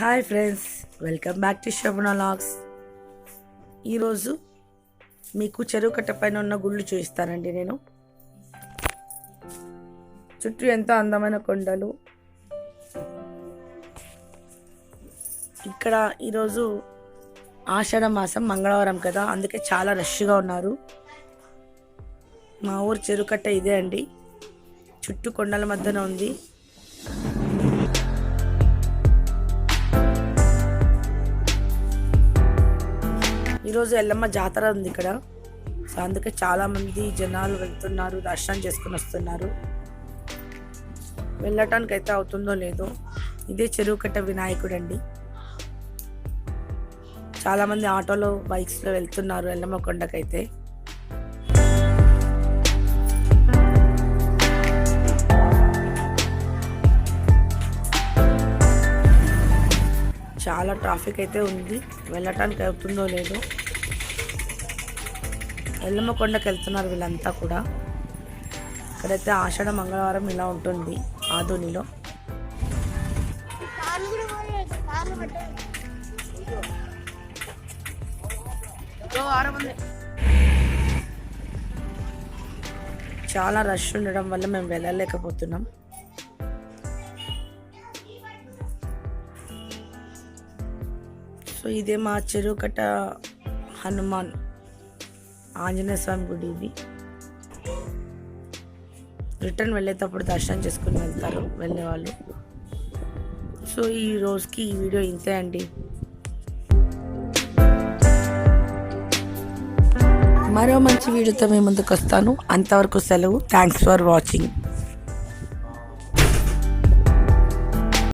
Hi friends welcome back to Shobhana logs. ఈరోజు మీకు చెరువు కట్ట పైన ఉన్న గుళ్ళు చూపిస్తానండి నేను. చుట్టూ ఎంతో అందమైన కొండలు. ఇక్కడ ఈరోజు ఆషాఢ మాసం మంగళవారం కదా అందుకే చాలా రష్గా ఉన్నారు. మా ఊరు చెరువు కట్ట ఇదే అండి. చుట్టూ కొండల మధ్యన ఉంది. ఈరోజు ఎల్లమ్మ జాతర ఉంది ఇక్కడ. సో అందుకే చాలామంది జనాలు వెళ్తున్నారు దర్శనం చేసుకుని వస్తున్నారు. వెళ్ళటానికి అయితే అవుతుందో లేదో ఇదే చెరువు కట్ట వినాయకుడు అండి చాలామంది ఆటోలో బైక్స్లో వెళ్తున్నారు ఎల్లమ్మ కొండకైతే. చాలా ట్రాఫిక్ అయితే ఉంది. వెళ్ళటానికి అవుతుందో లేదో. ఎల్లమ్మ కొండకి వెళ్తున్నారు వీళ్ళంతా కూడా. ఇక్కడైతే ఆషాఢ మంగళవారం ఇలా ఉంటుంది ఆధునిలో. చాలా రష్ ఉండడం వల్ల మేము వెళ్ళలేకపోతున్నాం. సో ఇదే మా చెరువుకట హనుమాన్ ఆంజనేయ స్వామి గుడి ఇది. రిటర్న్ వెళ్ళేటప్పుడు దర్శనం చేసుకుని వెళ్తారు వెళ్ళేవాళ్ళు. సో ఈ రోజుకి ఈ వీడియో ఇంతే అండి. మరో మంచి వీడియోతో మేము ముందుకు వస్తాను. అంతవరకు సెలవు. Thanks for watching